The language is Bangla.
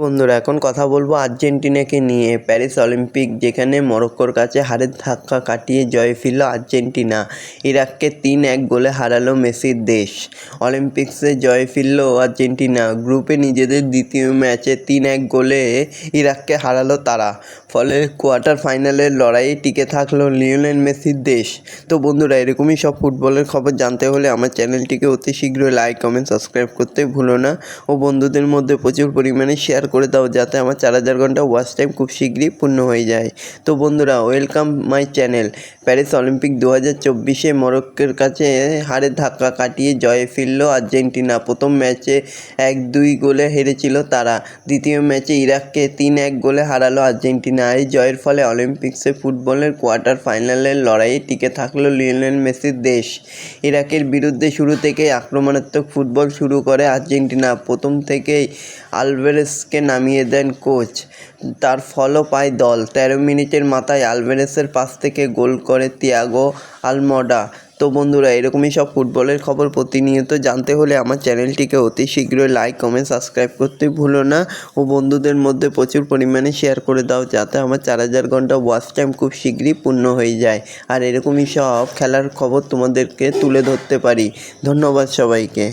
বন্ধুরা, এখন কথা বলব আর্জেন্টিনাকে নিয়ে। প্যারিস অলিম্পিক, যেখানে মরক্কোর কাছে হারের ধাক্কা কাটিয়ে জয় ফিরল আর্জেন্টিনা। ইরাককে তিন এক গোলে হারালো মেসির দেশ। অলিম্পিক্সে জয় ফিরল আর্জেন্টিনা। গ্রুপে নিজেদের দ্বিতীয় ম্যাচে তিন এক গোলে ইরাককে হারালো তারা। ফলে কোয়ার্টার ফাইনালের লড়াইয়ে টিকে থাকল লিওনেল মেসির দেশ। তো বন্ধুরা, এরকমই সব ফুটবলের খবর জানতে হলে আমার চ্যানেলটিকে অতি শীঘ্রই লাইক, কমেন্ট, সাবস্ক্রাইব করতে ভুলো না। ও বন্ধুদের মধ্যে প্রচুর পরিমাণে শেয়ার করে দাও যাতে আমার চার হাজার ঘণ্টা ওয়াচ টাইম খুব শীঘ্রই পূর্ণ হয়ে যায়। তো বন্ধুরা welcome my channel Paris Olympic দু হাজার চব্বিশে মরক্কোর কাছে হারের ধাক্কা কাটিয়ে জয়ে ফিরল আর্জেন্টিনা। প্রথম ম্যাচে এক দুই গোলে হেরেছিল তারা। দ্বিতীয় ম্যাচে ইরাককে তিন এক গোলে হারালো আর্জেন্টিনা। এই জয়ের ফলে অলিম্পিক্সে ফুটবলের কোয়ার্টার ফাইনালের লড়াইয়ে টিকে থাকল লিওনেল মেসির দেশ। ইরাকের বিরুদ্ধে শুরু থেকেই আক্রমণাত্মক ফুটবল শুরু করে আর্জেন্টিনা। প্রথম থেকেই আলভেরেসকে নামিয়ে দেন কোচ। তার ফলও পায় দল। তেরো মিনিটের মাথায় আলভেরেসের পাস থেকে গোল করে তিয়াগো আলমডা। তো বন্ধুরা, এরকমই সব ফুটবলের খবর প্রতিনিয়ত জানতে হলে আমার চ্যানেলটিকে অতি শীঘ্রই লাইক, কমেন্ট, সাবস্ক্রাইব করতে ভুলো না ও বন্ধুদের মধ্যে প্রচুর পরিমাণে শেয়ার করে দাও যাতে আমার চার হাজার ঘণ্টা ওয়াচ টাইম খুব শীঘ্রই পূর্ণ হয়ে যায়। আর এরকমই সব খেলার খবর তোমাদেরকে তুলে ধরতে পারি। ধন্যবাদ সবাইকে।